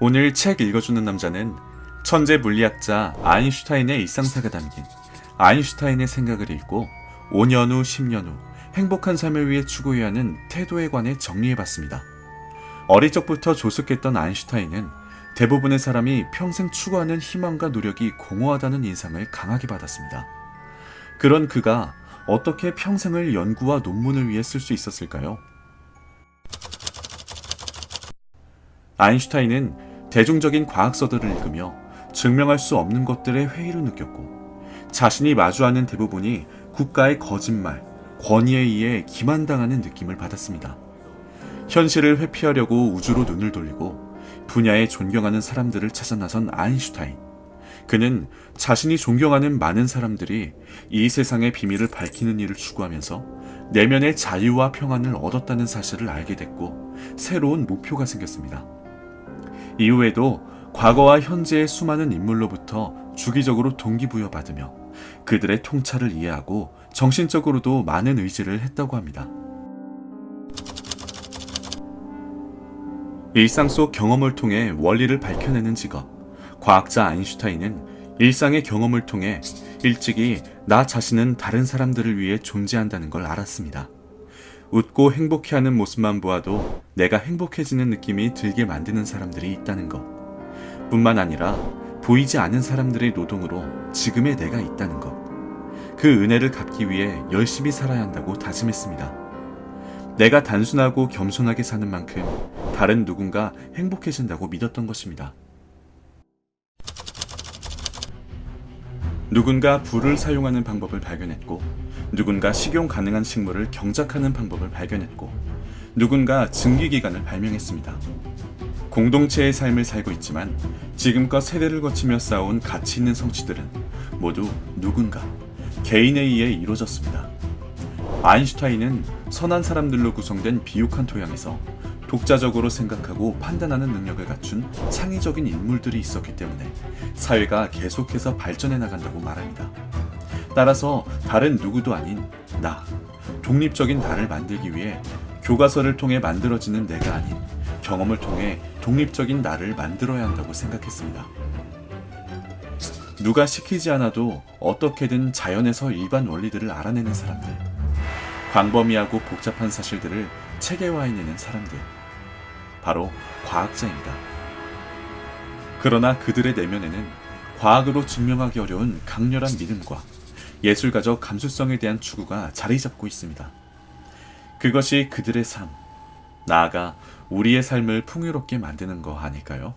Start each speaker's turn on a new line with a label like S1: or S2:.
S1: 오늘 책 읽어주는 남자는 천재 물리학자 아인슈타인의 일상사가 담긴 아인슈타인의 생각을 읽고 5년 후, 10년 후 행복한 삶을 위해 추구해야 하는 태도에 관해 정리해봤습니다. 어릴 적부터 조숙했던 아인슈타인은 대부분의 사람이 평생 추구하는 희망과 노력이 공허하다는 인상을 강하게 받았습니다. 그런 그가 어떻게 평생을 연구와 논문을 위해 쓸 수 있었을까요? 아인슈타인은 대중적인 과학서들을 읽으며 증명할 수 없는 것들의 회의를 느꼈고 자신이 마주하는 대부분이 국가의 거짓말, 권위에 의해 기만당하는 느낌을 받았습니다. 현실을 회피하려고 우주로 눈을 돌리고 분야에 존경하는 사람들을 찾아 나선 아인슈타인. 그는 자신이 존경하는 많은 사람들이 이 세상의 비밀을 밝히는 일을 추구하면서 내면의 자유와 평안을 얻었다는 사실을 알게 됐고 새로운 목표가 생겼습니다. 이후에도 과거와 현재의 수많은 인물로부터 주기적으로 동기부여받으며 그들의 통찰을 이해하고 정신적으로도 많은 의지를 했다고 합니다. 일상 속 경험을 통해 원리를 밝혀내는 직업. 과학자 아인슈타인은 일상의 경험을 통해 일찍이 나 자신은 다른 사람들을 위해 존재한다는 걸 알았습니다. 웃고 행복해하는 모습만 보아도 내가 행복해지는 느낌이 들게 만드는 사람들이 있다는 것. 뿐만 아니라 보이지 않은 사람들의 노동으로 지금의 내가 있다는 것. 그 은혜를 갚기 위해 열심히 살아야 한다고 다짐했습니다. 내가 단순하고 겸손하게 사는 만큼 다른 누군가 행복해진다고 믿었던 것입니다. 누군가 불을 사용하는 방법을 발견했고, 누군가 식용 가능한 식물을 경작하는 방법을 발견했고, 누군가 증기기관을 발명했습니다. 공동체의 삶을 살고 있지만 지금껏 세대를 거치며 쌓아온 가치 있는 성취들은 모두 누군가 개인에 의해 이루어졌습니다. 아인슈타인은 선한 사람들로 구성된 비옥한 토양에서 독자적으로 생각하고 판단하는 능력을 갖춘 창의적인 인물들이 있었기 때문에 사회가 계속해서 발전해 나간다고 말합니다. 따라서 다른 누구도 아닌 나, 독립적인 나를 만들기 위해 교과서를 통해 만들어지는 내가 아닌 경험을 통해 독립적인 나를 만들어야 한다고 생각했습니다. 누가 시키지 않아도 어떻게든 자연에서 일반 원리들을 알아내는 사람들, 광범위하고 복잡한 사실들을 체계화해내는 사람들, 바로 과학자입니다. 그러나 그들의 내면에는 과학으로 증명하기 어려운 강렬한 믿음과 예술가적 감수성에 대한 추구가 자리 잡고 있습니다. 그것이 그들의 삶, 나아가 우리의 삶을 풍요롭게 만드는 거 아닐까요?